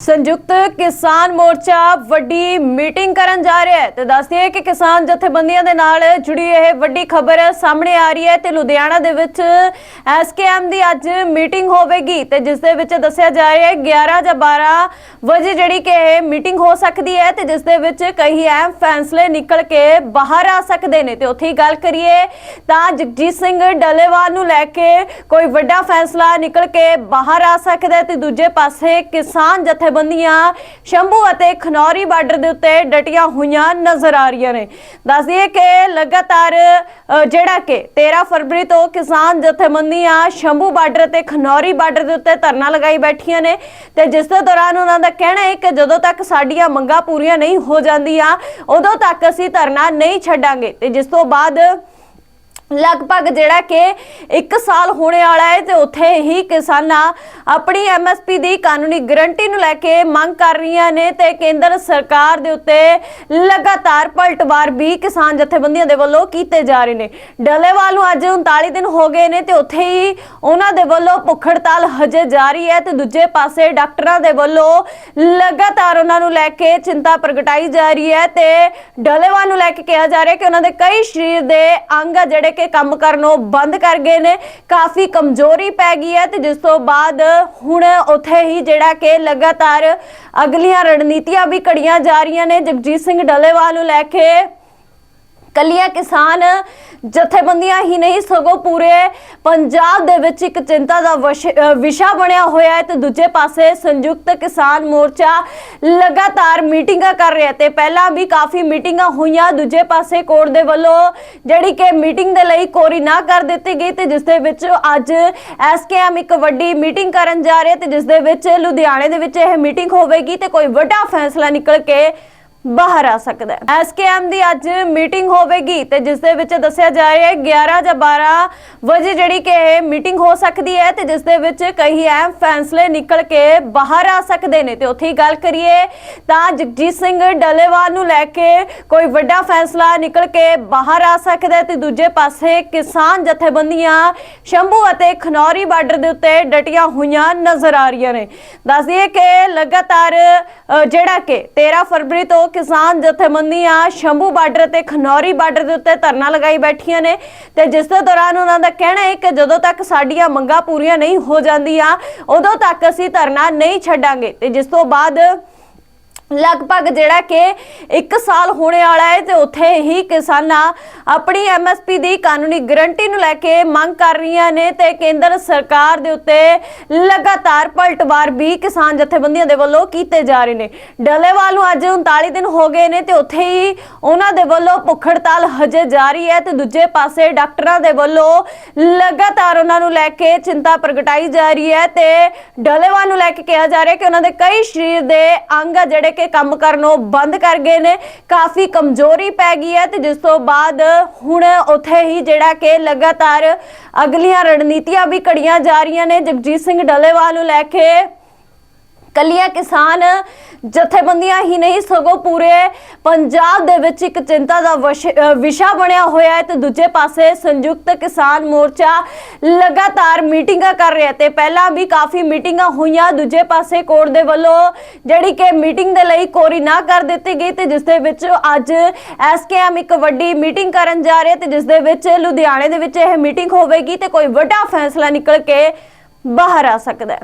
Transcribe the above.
ਸੰਯੁਕਤ ਕਿਸਾਨ ਮੋਰਚਾ ਵੱਡੀ ਮੀਟਿੰਗ ਕਰਨ ਜਾ ਰਿਹਾ ਹੈ ਤੇ ਦੱਸਦੀ ਹੈ ਕਿ ਕਿਸਾਨ ਜਥੇਬੰਦੀਆਂ ਦੇ ਨਾਲ ਜੁੜੀ ਇਹ ਵੱਡੀ ਖਬਰ ਸਾਹਮਣੇ ਆ ਰਹੀ ਹੈ ਤੇ ਲੁਧਿਆਣਾ ਦੇ ਵਿੱਚ ਐਸਕੇਐਮ ਦੀ ਅੱਜ ਮੀਟਿੰਗ ਹੋਵੇਗੀ ਤੇ ਜਿਸ ਦੇ ਵਿੱਚ ਦੱਸਿਆ ਜਾ ਰਿਹਾ ਹੈ 11 ਜਾਂ 12 ਵਜੇ ਜਿਹੜੀ ਕਿ ਇਹ ਮੀਟਿੰਗ ਹੋ ਸਕਦੀ ਹੈ ਤੇ ਜਿਸ ਦੇ ਵਿੱਚ ਕਈ ਅਹਿਮ ਫੈਸਲੇ ਨਿਕਲ ਕੇ ਬਾਹਰ ਆ ਸਕਦੇ ਨੇ ਤੇ ਉੱਥੇ ਹੀ ਗੱਲ ਕਰੀਏ ਤਾਂ ਜਗਜੀਤ ਸਿੰਘ ਡੱਲੇਵਾਲ ਨੂੰ ਲੈ ਕੇ ਕੋਈ ਵੱਡਾ ਫੈਸਲਾ ਨਿਕਲ ਕੇ ਬਾਹਰ ਆ ਸਕਦਾ ਤੇ ਦੂਜੇ ਪਾਸੇ ਕਿਸਾਨ ਜਥੇ ਜਥੇਬੰਦੀਆਂ ਸ਼ੰਭੂ ਅਤੇ ਖਨੌਰੀ ਬਾਰਡਰ ਦੇ ਉੱਤੇ ਡਟੀਆਂ ਹੋਈਆਂ ਨਜ਼ਰ ਆ ਰਹੀਆਂ ਨੇ। ਦੱਸ ਕਿ ਲਗਾਤਾਰ ਜਿਹੜਾ ਕਿ 13 ਫਰਵਰੀ ਤੋਂ ਕਿਸਾਨ ਜਥੇਬੰਦੀਆਂ ਸ਼ੰਭੂ ਬਾਰਡਰ ਤੇ ਖਨੌਰੀ ਬਾਰਡਰ ਦੇ ਉੱਤੇ ਧਰਨਾ ਲਗਾਈ ਬੈਠੀਆਂ ਨੇ ਤੇ ਜਿਸ ਦੇ ਦੌਰਾਨ ਉਹਨਾਂ ਦਾ ਕਹਿਣਾ ਹੈ ਕਿ ਜਦੋਂ ਤੱਕ ਸਾਡੀਆਂ ਮੰਗਾਂ ਪੂਰੀਆਂ ਨਹੀਂ ਹੋ ਜਾਂਦੀਆਂ, ਉਦੋਂ ਤੱਕ ਅਸੀਂ ਧਰਨਾ ਨਹੀਂ ਛੱਡਾਂਗੇ। ਤੇ ਜਿਸ ਤੋਂ ਬਾਅਦ ਲਗਭਗ ਜਿਹੜਾ ਕਿ 1 ਸਾਲ ਹੋਣੇ ਵਾਲਾ ਹੈ ਤੇ ਉੱਥੇ ਹੀ ਕਿਸਾਨਾਂ ਆਪਣੀ ਐਮਐਸਪੀ ਦੀ ਕਾਨੂੰਨੀ ਗਰੰਟੀ ਨੂੰ ਲੈ ਕੇ ਮੰਗ ਕਰ ਰਹੀਆਂ ਨੇ ਤੇ ਕੇਂਦਰ ਸਰਕਾਰ ਦੇ ਉੱਤੇ ਲਗਾਤਾਰ ਪਲਟਵਾਰ ਵੀ ਕਿਸਾਨ ਜਥੇਬੰਦੀਆਂ ਦੇ ਵੱਲੋਂ ਕੀਤੇ ਜਾ ਰਹੇ ਨੇ। ਡੱਲੇਵਾਲ ਨੂੰ ਅੱਜ 39 ਦਿਨ ਹੋ ਗਏ ਨੇ ਤੇ ਉੱਥੇ ਹੀ ਉਹਨਾਂ ਦੇ ਵੱਲੋਂ ਭੁੱਖ ਹੜਤਾਲ ਹਜੇ ਜਾਰੀ ਹੈ ਤੇ ਦੂਜੇ ਪਾਸੇ ਡਾਕਟਰਾਂ ਦੇ ਵੱਲੋਂ ਲਗਾਤਾਰ ਉਹਨਾਂ ਨੂੰ ਲੈ ਕੇ ਚਿੰਤਾ ਪ੍ਰਗਟਾਈ ਜਾ ਰਹੀ ਹੈ ਤੇ ਡੱਲੇਵਾਲ ਨੂੰ ਲੈ ਕੇ ਕਿਹਾ ਜਾ ਰਿਹਾ ਕਿ ਉਹਨਾਂ ਦੇ ਕਈ ਸਰੀਰ ਦੇ ਅੰਗ ਜਿਹੜੇ ਕਿ ਕੰਮ ਕਰਨੋਂ ਬੰਦ ਕਰ ਗਏ ਨੇ। ਕਾਫੀ ਕਮਜ਼ੋਰੀ ਪੈ ਗਈ ਹੈ ਤੇ ਜਿਸ ਤੋਂ ਬਾਅਦ ਹੁਣ ਉੱਥੇ ਹੀ ਜਿਹੜਾ ਕਿ ਲਗਾਤਾਰ ਅਗਲੀਆਂ ਰਣਨੀਤੀਆਂ ਵੀ ਘੜੀਆਂ ਜਾ ਰਹੀਆਂ ਨੇ। ਜਗਜੀਤ ਸਿੰਘ ਡੱਲੇਵਾਲ ਨੂੰ ਲੈ ਕੇ ਕੱਲੀਆਂ ਕਿਸਾਨ ਜਥੇਬੰਦੀਆਂ ਹੀ ਨਹੀਂ, ਸਗੋਂ ਪੂਰੇ ਪੰਜਾਬ ਦੇ ਵਿੱਚ ਇੱਕ ਚਿੰਤਾ ਦਾ ਵਸ਼- ਵਿਸ਼ਾ ਬਣਿਆ ਹੋਇਆ ਹੈ ਤੇ ਦੂਜੇ ਪਾਸੇ ਸੰਯੁਕਤ ਕਿਸਾਨ ਮੋਰਚਾ ਲਗਾਤਾਰ ਮੀਟਿੰਗਾਂ ਕਰ ਰਿਹਾ ਤੇ ਪਹਿਲਾਂ ਵੀ ਕਾਫੀ ਮੀਟਿੰਗਾਂ ਹੋਈਆਂ। ਦੂਜੇ ਪਾਸੇ ਕੋਰਟ ਦੇ ਵੱਲੋਂ ਜਿਹੜੀ ਕਿ ਮੀਟਿੰਗ ਦੇ ਲਈ ਕੋਰੀ ਨਾ ਕਰ ਦਿੱਤੀ ਗਈ ਤੇ ਜਿਸ ਦੇ ਵਿੱਚ ਅੱਜ ਐਸਕੇਐਮ ਇੱਕ ਵੱਡੀ ਮੀਟਿੰਗ ਕਰਨ ਜਾ ਰਿਹਾ ਤੇ ਜਿਸ ਦੇ ਵਿੱਚ ਲੁਧਿਆਣੇ ਦੇ ਵਿੱਚ ਇਹ ਮੀਟਿੰਗ ਹੋਵੇਗੀ ਤੇ ਕੋਈ ਵੱਡਾ ਫੈਸਲਾ ਨਿਕਲ ਕੇ ਬਾਹਰ ਆ ਸਕਦਾ ਹੈ। ਐਸਕੇਐਮ ਦੀ ਅੱਜ ਮੀਟਿੰਗ ਹੋਵੇਗੀ ਤੇ ਜਿਸ ਦੇ ਵਿੱਚ ਦੱਸਿਆ ਜਾ ਰਿਹਾ ਹੈ 11 ਜਾਂ 12 ਵਜੇ ਜਿਹੜੀ ਕਿ ਇਹ ਮੀਟਿੰਗ ਹੋ ਸਕਦੀ ਹੈ ਤੇ ਜਿਸ ਦੇ ਵਿੱਚ ਕਈ ਅਹਿਮ ਫੈਸਲੇ ਨਿਕਲ ਕੇ ਬਾਹਰ ਆ ਸਕਦੇ ਨੇ। ਤੇ ਉੱਥੇ ਗੱਲ ਕਰੀਏ ਤਾਂ ਜਗਜੀਤ ਸਿੰਘ ਡੱਲੇਵਾਲ ਨੂੰ ਲੈ ਕੇ ਕੋਈ ਵੱਡਾ ਫੈਸਲਾ ਨਿਕਲ ਕੇ ਬਾਹਰ ਆ ਸਕਦਾ ਤੇ ਦੂਜੇ ਪਾਸੇ ਕਿਸਾਨ ਜਥੇਬੰਦੀਆਂ ਸ਼ੰਭੂ ਅਤੇ ਖਨੌਰੀ ਬਾਰਡਰ ਦੇ ਉੱਤੇ ਡਟੀਆਂ ਹੋਈਆਂ ਨਜ਼ਰ ਆ ਰਹੀਆਂ ਨੇ। ਦੱਸਦੀਏ ਕਿ ਲਗਾਤਾਰ ਜਿਹੜਾ ਕਿ 13 ਫਰਵਰੀ ਤੋਂ ਕਿਸਾਨ ਜਥੇਬੰਦੀਆਂ ਸ਼ੰਭੂ ਬਾਰਡਰ ਤੇ, ਖਨੌਰੀ ਬਾਰਡਰ ਦੇ ਉੱਤੇ ਧਰਨਾ ਲਗਾਈ ਬੈਠੀਆਂ ਨੇ ਤੇ ਜਿਸ ਦੇ ਦੌਰਾਨ ਉਹਨਾਂ ਦਾ ਕਹਿਣਾ ਹੈ ਕਿ ਜਦੋਂ ਤੱਕ ਸਾਡੀਆਂ ਮੰਗਾਂ ਪੂਰੀਆਂ ਨਹੀਂ ਹੋ ਜਾਂਦੀਆਂ, ਉਦੋਂ ਤੱਕ ਅਸੀਂ ਧਰਨਾ ਨਹੀਂ ਛੱਡਾਂਗੇ। ਤੇ ਜਿਸ ਤੋਂ ਬਾਅਦ ਲਗਭਗ ਜਿਹੜਾ ਕਿ 1 ਸਾਲ ਹੋਣੇ ਵਾਲਾ ਹੈ ਤੇ ਉੱਥੇ ਹੀ ਕਿਸਾਨਾਂ ਆਪਣੀ ਐਮਐਸਪੀ ਦੀ ਕਾਨੂੰਨੀ ਗਰੰਟੀ ਨੂੰ ਲੈ ਕੇ ਮੰਗ ਕਰ ਰਹੀਆਂ ਨੇ ਤੇ ਕੇਂਦਰ ਸਰਕਾਰ ਦੇ ਉੱਤੇ ਲਗਾਤਾਰ ਪਲਟਵਾਰ ਵੀ ਕਿਸਾਨ ਜਥੇਬੰਦੀਆਂ ਦੇ ਵੱਲੋਂ ਕੀਤੇ ਜਾ ਰਹੇ ਨੇ। ਡੱਲੇਵਾਲ ਨੂੰ ਅੱਜ 39 ਦਿਨ ਹੋ ਗਏ ਨੇ ਤੇ ਉੱਥੇ ਹੀ ਉਹਨਾਂ ਦੇ ਵੱਲੋਂ ਭੁੱਖ ਹੜਤਾਲ ਹਜੇ ਜਾਰੀ ਹੈ ਤੇ ਦੂਜੇ ਪਾਸੇ ਡਾਕਟਰਾਂ ਦੇ ਵੱਲੋਂ ਲਗਾਤਾਰ ਉਹਨਾਂ ਨੂੰ ਲੈ ਕੇ ਚਿੰਤਾ ਪ੍ਰਗਟਾਈ ਜਾ ਰਹੀ ਹੈ ਤੇ ਡੱਲੇਵਾਲ ਨੂੰ ਲੈ ਕੇ ਕਿਹਾ ਜਾ ਰਿਹਾ ਕਿ ਉਹਨਾਂ ਦੇ ਕਈ ਸਰੀਰ ਦੇ ਅੰਗ ਜਿਹੜੇ ਕਿ ਕੰਮ ਕਰਨੋਂ ਬੰਦ ਕਰ ਗਏ ਨੇ। ਕਾਫੀ ਕਮਜ਼ੋਰੀ ਪੈ ਗਈ ਹੈ ਤੇ ਜਿਸ ਤੋਂ ਬਾਅਦ ਹੁਣ ਉੱਥੇ ਹੀ ਜਿਹੜਾ ਕਿ ਲਗਾਤਾਰ ਅਗਲੀਆਂ ਰਣਨੀਤੀਆਂ ਵੀ ਘੜੀਆਂ ਜਾ ਰਹੀਆਂ ਨੇ। ਜਗਜੀਤ ਸਿੰਘ ਡੱਲੇਵਾਲ ਨੂੰ ਲੈ ਕੇ ਕੱਲੀਆਂ ਕਿਸਾਨ ਜਥੇਬੰਦੀਆਂ ਹੀ ਨਹੀਂ, ਸਗੋਂ ਪੂਰੇ ਪੰਜਾਬ ਦੇ ਵਿੱਚ ਇੱਕ ਚਿੰਤਾ ਦਾ ਵਸ਼- ਵਿਸ਼ਾ ਬਣਿਆ ਹੋਇਆ ਹੈ ਤੇ ਦੂਜੇ ਪਾਸੇ ਸੰਯੁਕਤ ਕਿਸਾਨ ਮੋਰਚਾ ਲਗਾਤਾਰ ਮੀਟਿੰਗਾਂ ਕਰ ਰਿਹਾ ਤੇ ਪਹਿਲਾਂ ਵੀ ਕਾਫੀ ਮੀਟਿੰਗਾਂ ਹੋਈਆਂ। ਦੂਜੇ ਪਾਸੇ ਕੋਰਟ ਦੇ ਵੱਲੋਂ ਜਿਹੜੀ ਕਿ ਮੀਟਿੰਗ ਦੇ ਲਈ ਕੋਰੀ ਨਾ ਕਰ ਦਿੱਤੀ ਗਈ ਤੇ ਜਿਸ ਦੇ ਵਿੱਚ ਅੱਜ ਐਸਕੇਐਮ ਇੱਕ ਵੱਡੀ ਮੀਟਿੰਗ ਕਰਨ ਜਾ ਰਿਹਾ ਤੇ ਜਿਸ ਦੇ ਵਿੱਚ ਲੁਧਿਆਣੇ ਦੇ ਵਿੱਚ ਇਹ ਮੀਟਿੰਗ ਹੋਵੇਗੀ ਤੇ ਕੋਈ ਵੱਡਾ ਫੈਸਲਾ ਨਿਕਲ ਕੇ ਬਾਹਰ ਆ ਸਕਦਾ ਹੈ।